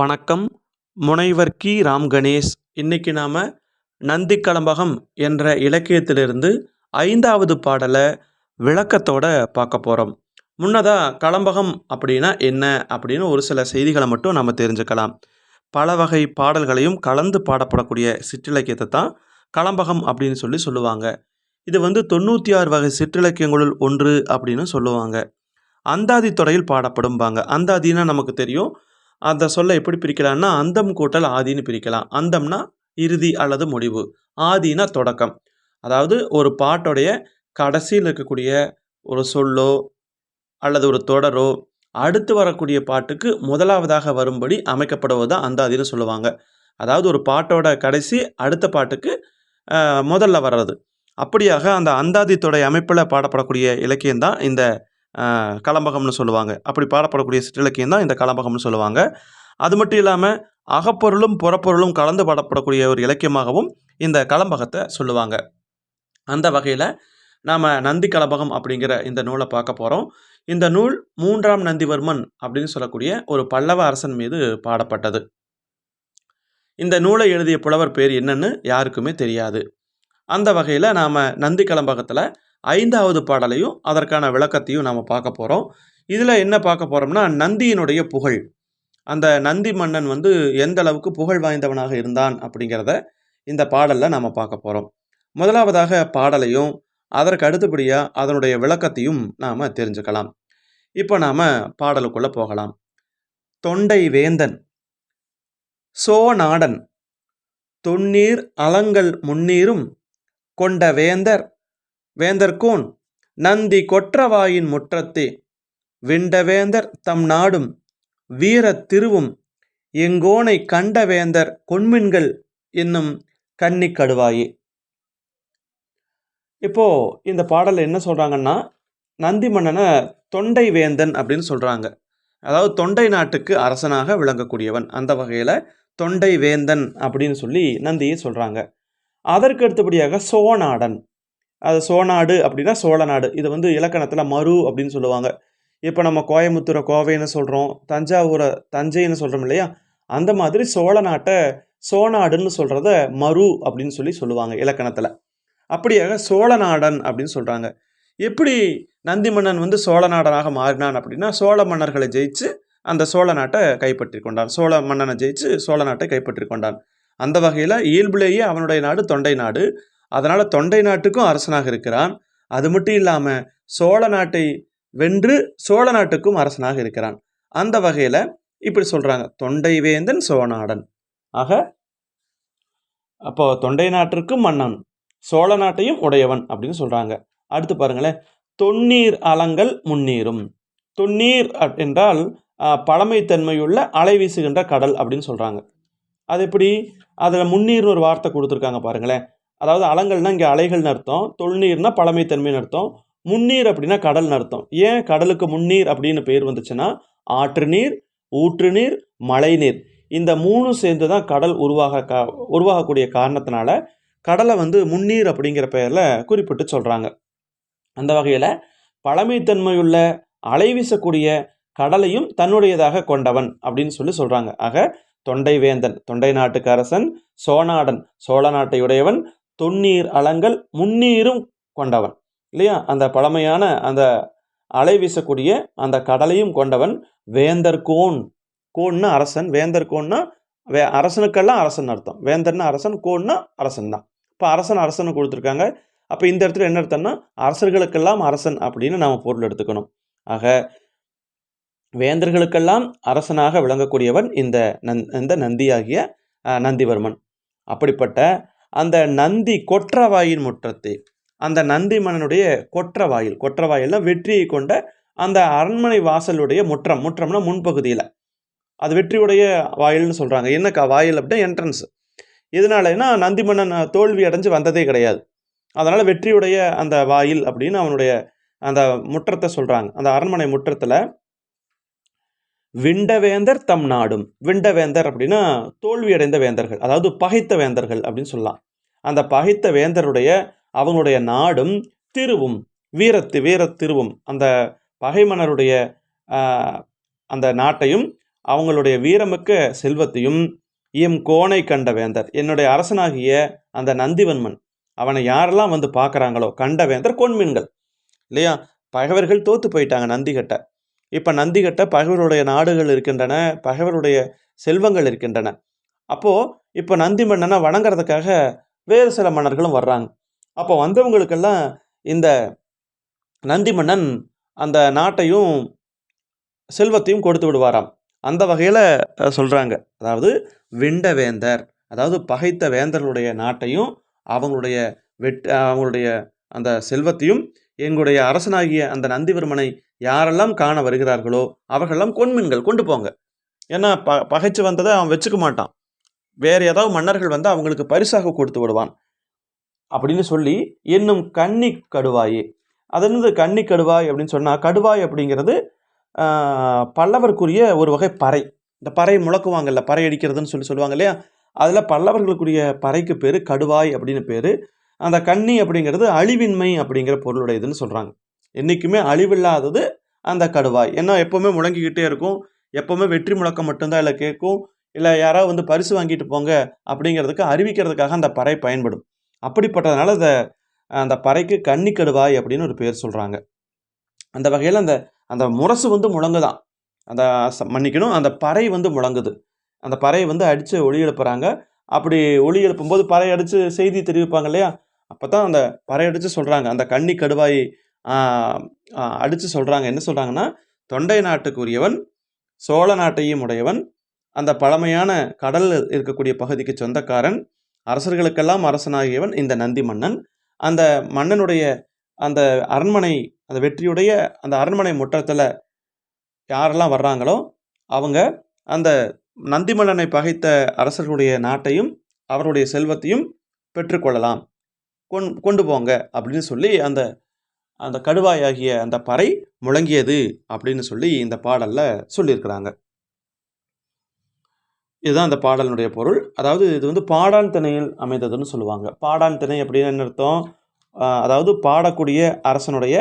வணக்கம். முனைவர் கி. ராம் கணேஷ் இன்னைக்கு நாம் நந்தி கலம்பகம் என்ற இலக்கியத்திலிருந்து ஐந்தாவது பாடலை விளக்கத்தோட பார்க்க போகிறோம் முன்னதாக கலம்பகம் அப்படின்னா என்ன அப்படின்னு ஒரு சில செய்திகளை மட்டும் நம்ம தெரிஞ்சுக்கலாம். பல வகை பாடல்களையும் கலந்து பாடப்படக்கூடிய சிற்றிலக்கியத்தை தான் கலம்பகம் அப்படின்னு சொல்லி சொல்லுவாங்க. இது வந்து தொண்ணூற்றி ஆறு வகை சிற்றிலக்கியங்களுள் ஒன்று அப்படின்னு சொல்லுவாங்க. அந்தாதி தொடையில் பாடப்படும்பாங்க. அந்தாதினா நமக்கு தெரியும். அந்த சொல்லை எப்படி பிரிக்கலாம்னா அந்தம் கூட்டல் ஆதின்னு பிரிக்கலாம். அந்தம்னா இறுதி அல்லது முடிவு. ஆதினா தொடக்கம். அதாவது ஒரு பாட்டோடைய கடைசியில் இருக்கக்கூடிய ஒரு சொல்லோ அல்லது ஒரு தொடரோ அடுத்து வரக்கூடிய பாட்டுக்கு முதலாவதாக வரும்படி அமைக்கப்படுவது தான் அந்தாதின்னு சொல்லுவாங்க. அதாவது ஒரு பாட்டோட கடைசி அடுத்த பாட்டுக்கு முதல்ல வர்றது. அப்படியாக அந்த அந்தாதி தொடை அமைப்பில் பாடப்படக்கூடிய இலக்கியம் தான் இந்த கலம்பகம்னு சொல்லுவாங்க. அப்படி பாடப்படக்கூடிய சிற்றிலக்கியம் தான் இந்த கலம்பகம்னு சொல்லுவாங்க. அது மட்டும் இல்லாமல் அகப்பொருளும் புறப்பொருளும் கலந்து பாடப்படக்கூடிய ஒரு இலக்கியமாகவும் இந்த கலம்பகத்தை சொல்லுவாங்க. அந்த வகையில் நாம் நந்தி கலம்பகம் அப்படிங்கிற இந்த நூலை பார்க்க போகிறோம் இந்த நூல் மூன்றாம் நந்திவர்மன் அப்படின்னு சொல்லக்கூடிய ஒரு பல்லவ அரசன் மீது பாடப்பட்டது. இந்த நூலை எழுதிய புலவர் பேர் என்னன்னு யாருக்குமே தெரியாது. அந்த வகையில் நாம் நந்தி கலம்பகத்தில் ஐந்தாவது பாடலையும் அதற்கான விளக்கத்தையும் நாம் பார்க்க போகிறோம் இதில் என்ன பார்க்க போகிறோம்னா நந்தியினுடைய புகழ். அந்த நந்தி மன்னன் வந்து எந்த அளவுக்கு புகழ் வாய்ந்தவனாக இருந்தான் அப்படிங்கிறத இந்த பாடலில் நாம் பார்க்க போகிறோம் முதலாவதாக பாடலையும் அதற்கு அடுத்தபடியாக அதனுடைய விளக்கத்தையும் நாம் தெரிஞ்சுக்கலாம். இப்போ நாம் பாடலுக்குள்ளே போகலாம். தொண்டை வேந்தன் சோநாடன் தொன்னீர் அலங்கல் முன்னீரும் கொண்ட வேந்தர் வேந்தர்கோன் நந்தி கொற்றவாயின் முற்றத்தே விண்டவேந்தர் தம் நாடும் வீரத் திருவும் எங்கோனை கண்ட வேந்தர் கொன்மின்கள் என்னும் கன்னிக் கடுவாயே. இப்போ இந்த பாடல் என்ன சொல்றாங்கன்னா நந்தி மன்னனை தொண்டை வேந்தன் அப்படின்னு சொல்றாங்க. அதாவது தொண்டை நாட்டுக்கு அரசனாக விளங்கக்கூடியவன். அந்த வகையில் தொண்டை வேந்தன் அப்படின்னு சொல்லி நந்தியை சொல்கிறாங்க அதற்கு அடுத்தபடியாக சோநாடன் அது சோநாடு அப்படின்னா சோழ நாடு இது வந்து இலக்கணத்தில் மரு அப்படின்னு சொல்லுவாங்க. இப்போ நம்ம கோயம்புத்தூரை கோவைன்னு சொல்கிறோம் தஞ்சாவூரை தஞ்சைன்னு சொல்கிறோம் இல்லையா? அந்த மாதிரி சோழ நாட்டை சோநாடுன்னு சொல்கிறத மரு அப்படின்னு சொல்லி சொல்லுவாங்க இலக்கணத்தில். அப்படியாக சோழ நாடன் அப்படின்னு சொல்கிறாங்க எப்படி நந்தி மன்னன் வந்து சோழ நாடனாக மாறினான் அப்படின்னா சோழ மன்னர்களை ஜெயிச்சு அந்த சோழ நாட்டை கைப்பற்றி கொண்டான். சோழ மன்னனை ஜெயிச்சு சோழ நாட்டை கைப்பற்றி கொண்டான். அந்த வகையில் இயல்புலேயே அவனுடைய நாடு தொண்டை நாடு. அதனால் தொண்டை நாட்டுக்கும் அரசனாக இருக்கிறான். அது மட்டும் இல்லாமல் சோழ நாட்டை வென்று சோழ நாட்டுக்கும் அரசனாக இருக்கிறான். அந்த வகையில் இப்படி சொல்கிறாங்க தொண்டை வேந்தன் சோழநாடன் ஆக அப்போ தொண்டை நாட்டிற்கும் மன்னன் சோழ நாட்டையும் உடையவன் அப்படின்னு சொல்கிறாங்க அடுத்து பாருங்களேன். தொன்னீர் அலங்கள் முன்னீரும். தொன்னீர் என்றால் பழமைத்தன்மையுள்ள அலை வீசுகின்ற கடல் அப்படின்னு சொல்கிறாங்க அது எப்படி? அதில் முன்னீர்னு ஒரு வார்த்தை கொடுத்துருக்காங்க பாருங்களேன். அதாவது அலங்கள்னால் இங்கே அலைகள்னு அர்த்தம் தொல்நீர்னா பழமைத்தன்மைன்னு அர்த்தம் முன்னீர் அப்படின்னா கடல்னு அர்த்தம். ஏன் கடலுக்கு முன்னீர் அப்படின்னு பேர் வந்துச்சுன்னா ஆற்று நீர் ஊற்று நீர் மழை நீர் இந்த மூணும் சேர்ந்து தான் கடல் உருவாக கா உருவாகக்கூடிய காரணத்தினால கடலை வந்து முன்னீர் அப்படிங்கிற பெயரில் குறிப்பிட்டு சொல்கிறாங்க அந்த வகையில் பழமைத்தன்மையுள்ள அலை வீசக்கூடிய கடலையும் தன்னுடையதாக கொண்டவன் அப்படின்னு சொல்லி சொல்கிறாங்க ஆக தொண்டை வேந்தன் தொண்டை நாட்டுக்கு அரசன் சோநாடன் சோழ நாட்டை உடையவன் தொன்னீர் அலங்கள் முன்னீரும் கொண்டவன். இல்லையா? அந்த பழமையான அந்த அலை வீசக்கூடிய அந்த கடலையும் கொண்டவன் வேந்தர் கோன். கோன்னா அரசன் வேந்தர் கோன்னா வே அரசனுக்கெல்லாம் அரசன் அர்த்தம். வேந்தர்னா அரசன் கோன்னா அரசன் தான். இப்போ அரசன் அரசன் கொடுத்துருக்காங்க. அப்போ இந்த இடத்துல என்ன அர்த்தம்னா அரசர்களுக்கெல்லாம் அரசன் அப்படின்னு நாம் பொருள் எடுத்துக்கணும். ஆக வேந்தர்களுக்கெல்லாம் அரசனாக விளங்கக்கூடியவன் இந்த நந் இந்த நந்தியாகிய நந்திவர்மன். அப்படிப்பட்ட அந்த நந்தி கொற்றவாயின் முற்றத்தை. அந்த நந்தி மன்னனுடைய கொற்றவாயில் கொற்றவாயில்னா வெற்றியை கொண்ட அந்த அரண்மனை வாசலுடைய முற்றம் முற்றம்னா முன்பகுதியில். அது வெற்றியுடைய வாயில்னு சொல்கிறாங்க என்னக்கா வாயில் அப்படின்னா என்ட்ரன்ஸ் இதனாலனா நந்தி மன்னன் தோல்வி அடைஞ்சு வந்ததே கிடையாது. அதனால் வெற்றியுடைய அந்த வாயில் அப்படின்னு அவனுடைய அந்த முற்றத்தை சொல்கிறாங்க அந்த அரண்மனை முற்றத்தில் விண்டவேந்தர் தம் நாடும். விண்டவேந்தர் அப்படின்னா தோல்வியடைந்த வேந்தர்கள் அதாவது பகைத்த வேந்தர்கள் அப்படின்னு சொல்லலாம். அந்த பகைத்த வேந்தருடைய அவனுடைய நாடும் திருவும் வீரத்து வீரத் திருவும். அந்த பகைமனருடைய அந்த நாட்டையும் அவங்களுடைய வீரமிக்க செல்வத்தையும் எம் கோணை கண்ட வேந்தர். என்னுடைய அரசனாகிய அந்த நந்திவன்மன் அவனை யாரெல்லாம் வந்து பார்க்குறாங்களோ கண்ட வேந்தர் கொன்மீன்கள். இல்லையா? பகைவர்கள் தோத்து போயிட்டாங்க நந்திகட்ட இப்போ நந்திகட்ட பகைவருடைய நாடுகள் இருக்கின்றன பகைவருடைய செல்வங்கள் இருக்கின்றன. அப்போது இப்போ நந்தி மன்னனை வணங்குறதுக்காக வேறு சில மன்னர்களும் வர்றாங்க. அப்போ வந்தவங்களுக்கெல்லாம் இந்த நந்தி மன்னன் அந்த நாட்டையும் செல்வத்தையும் கொடுத்து விடுவாராம். அந்த வகையில் சொல்கிறாங்க அதாவது விண்ட வேந்தர் அதாவது பகைத்த வேந்தர்களுடைய நாட்டையும் அவங்களுடைய வெட் அவங்களுடைய அந்த செல்வத்தையும் எங்களுடைய அரசனாகிய அந்த நந்திவர்மனை யாரெல்லாம் காண வருகிறார்களோ அவர்களெல்லாம் கொன்மீன்கள் கொண்டு போங்க. ஏன்னா ப பகைச்சு வந்ததை அவன் வச்சுக்க மாட்டான். வேறு ஏதாவது மன்னர்கள் வந்து அவங்களுக்கு பரிசாக கொடுத்து விடுவான். அப்படின்னு சொல்லி என்னும் கன்னி கடுவாயே. அது வந்து கன்னி கடுவாய் அப்படின்னு சொன்னால் கடுவாய் அப்படிங்கிறது பல்லவருக்குரிய ஒரு வகை பறை. இந்த பறை முழக்குவாங்கல்ல பறை அடிக்கிறதுன்னு சொல்லி சொல்லுவாங்க இல்லையா? அதில் பல்லவர்களுக்குரிய பறைக்கு பேர் கடுவாய் அப்படின்னு பேர். அந்த கன்னி அப்படிங்கிறது அழிவின்மை அப்படிங்கிற பொருளுடையதுன்னு சொல்கிறாங்க என்றைக்குமே அழிவில்லாதது அந்த கடுவாய். ஏன்னா எப்போவுமே முழங்கிக்கிட்டே இருக்கும். எப்போவுமே வெற்றி முழக்கம் மட்டும்தான் இல்லை கேட்கும். இல்லை யாராவது வந்து பரிசு வாங்கிட்டு போங்க அப்படிங்கிறதுக்கு அறிவிக்கிறதுக்காக அந்த பறை பயன்படும். அப்படிப்பட்டதுனால அந்த அந்த பறைக்கு கன்னி கடுவாய் அப்படின்னு ஒரு பேர் சொல்கிறாங்க அந்த வகையில் அந்த அந்த முரசு வந்து முழங்குதான். அந்த ச- மன்னிக்கணும். அந்த பறை வந்து முழங்குது. அந்த பறையை வந்து அடித்து ஒளி எழுப்புறாங்க. அப்படி ஒளி எழுப்பும்போது பறை அடித்து செய்தி தெரிவிப்பாங்க இல்லையா? அப்போ தான் அந்த பறை அடித்து சொல்கிறாங்க அந்த கன்னி கடுவாய் அடித்து சொல்கிறாங்க என்ன சொல்கிறாங்கன்னா தொண்டை நாட்டுக்குரியவன் சோழ நாட்டையும் உடையவன் அந்த பழமையான கடல் இருக்கக்கூடிய பகுதிக்கு சொந்தக்காரன் அரசர்களுக்கெல்லாம் அரசனாகியவன் இந்த நந்தி மன்னன். அந்த மன்னனுடைய அந்த அரண்மனை அந்த வெற்றியுடைய அந்த அரண்மனை முற்றத்தில் யாரெல்லாம் வர்றாங்களோ அவங்க அந்த நந்தி மன்னனை பகைத்த அரசர்களுடைய நாட்டையும் அவருடைய செல்வத்தையும் பெற்றுக்கொள்ளலாம். கொண் கொண்டு போங்க அப்படின்னு சொல்லி அந்த அந்த கடுவாயாகிய அந்த பறை முழங்கியது அப்படின்னு சொல்லி இந்த பாடலில் சொல்லியிருக்கிறாங்க. இதுதான் அந்த பாடலினுடைய பொருள். அதாவது இது வந்து பாடான் திணையில் அமைந்ததுன்னு சொல்லுவாங்க. பாடான் திணை அப்படின்னு என்ன அர்த்தம்? அதாவது பாடக்கூடிய அரசனுடைய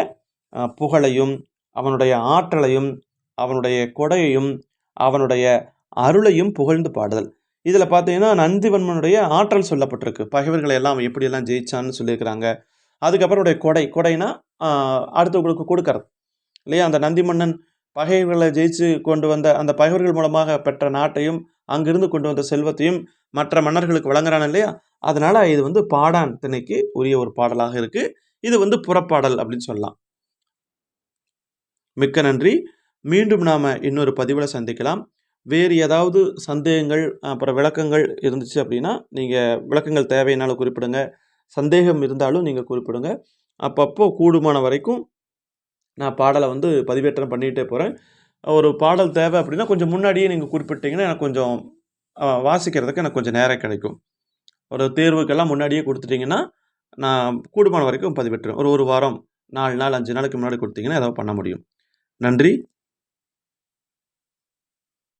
புகழையும் அவனுடைய ஆற்றலையும் அவனுடைய கொடையையும் அவனுடைய அருளையும் புகழ்ந்து பாடுதல். இதில் பார்த்தீங்கன்னா நந்திவன்மனுடைய ஆற்றல் சொல்லப்பட்டிருக்கு. பகைவர்களை எல்லாம் அவன் எப்படியெல்லாம் ஜெயிச்சான்னு சொல்லியிருக்கிறாங்க. அதுக்கப்புறம் கொடை. கொடைனா அடுத்தவங்களுக்கு கொடுக்கறது. இல்லையா? அந்த நந்தி மன்னன் பகைவர்களை ஜெயிச்சு கொண்டு வந்த அந்த பகைவர்கள் மூலமாக பெற்ற நாட்டையும் அங்கிருந்து கொண்டு வந்த செல்வத்தையும் மற்ற மன்னர்களுக்கு வழங்குறான் இல்லையா? அதனால் இது வந்து பாடான் திணைக்கு உரிய ஒரு பாடலாக இருக்கு. இது வந்து புறப்பாடல் அப்படின்னு சொல்லலாம். மிக்க நன்றி. மீண்டும் நாம் இன்னொரு பதிவில் சந்திக்கலாம். வேறு ஏதாவது சந்தேகங்கள் அப்புறம் விளக்கங்கள் இருந்துச்சு அப்படின்னா நீங்கள் விளக்கங்கள் தேவையினாலும் குறிப்பிடுங்க. சந்தேகம் இருந்தாலும் நீங்கள் குறிப்பிடுங்க. அப்பப்போ கூடுமான வரைக்கும் நான் பாடலை வந்து பதிவேற்றம் பண்ணிகிட்டே போகிறேன். ஒரு பாடல் தேவை அப்படின்னா கொஞ்சம் முன்னாடியே நீங்கள் குறிப்பிட்டீங்கன்னா எனக்கு கொஞ்சம் வாசிக்கிறதுக்கு எனக்கு கொஞ்சம் நேரம் கிடைக்கும். ஒரு தேர்வுக்கெல்லாம் முன்னாடியே கொடுத்துட்டிங்கன்னா நான் கூடுமான வரைக்கும் பதிவேற்றுவேன். ஒரு ஒரு வாரம் நாலு நாள் அஞ்சு நாளுக்கு முன்னாடி கொடுத்தீங்கன்னா ஏதாவது பண்ண முடியும். நன்றி.